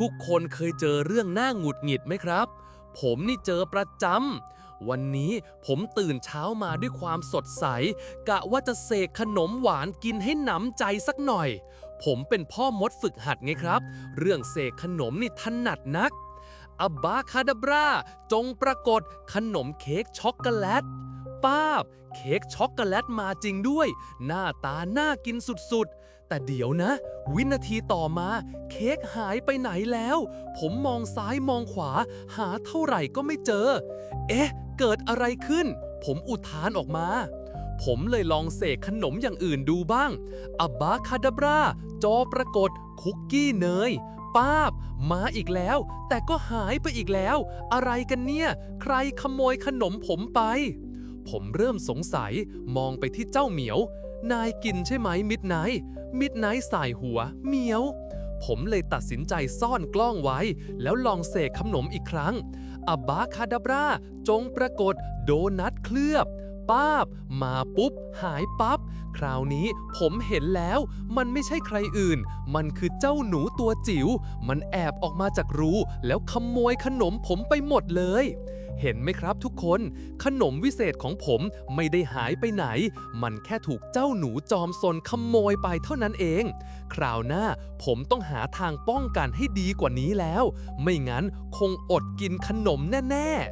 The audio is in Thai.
ทุกคนเคยเจอเรื่องหน่าหงุดหงิดไหมครับ ผมนี่เจอประจำ วันนี้ผมตื่นเช้ามาด้วยความสดใส กะว่าจะเสกขนมหวานกินให้หนำใจสักหน่อย ผมเป็นพ่อมดฝึกหัดไงครับ เรื่องเสกขนมนี่ถนัดนักอบาคาดาบรา จงปรากฏขนมเค้กช็อกโกแลต ป้าบ เค้กช็อกโกแลตมาจริงด้วย หน้าตาน่ากินสุดๆ แต่เดี๋ยวนะ วินาทีต่อมา เค้กหายไปไหนแล้ว ผมมองซ้ายมองขวา หาเท่าไหร่ก็ไม่เจอ เอ๊ะ เกิดอะไรขึ้น ผมอุทานออกมาผมเลยลองเสกขนมอย่างอื่นดูบ้าง อับาคาดาบรา จอปรากฏ คุกกี้เนย ป้าบ มาอีกแล้ว แต่ก็หายไปอีกแล้ว อะไรกันเนี่ย ใครขโมยขนมผมไป ผมเริ่มสงสัยมองไปที่เจ้าเหมียว นายกินใช่ไหมมิดไนท์มิดไนท์สายหัวเหมียว ผมเลยตัดสินใจซ่อนกล้องไว้ แล้วลองเสกขนมอีกครั้งอบาคาดาบราจงปรากฏโดนัทเคลือบ ป้าบ มาปุ๊บ หายปับ๊บ คราวนี้ผมเห็นแล้ว มันไม่ใช่ใครอื่น มันคือเจ้าหนูตัวจิ๋ว มันแอบออกมาจากรู แล้วขโมยขนมผมไปหมดเลย เห็นไหมครับทุกคน ขนมวิเศษของผมไม่ได้หายไปไหน มันแค่ถูกเจ้าหนูจอมซนขโมยไปเท่านั้นเอง คราวหน้าผมต้องหาทางป้องกันให้ดีกว่านี้แล้ว ไม่งั้นคงอดกินขนมแน่ ๆ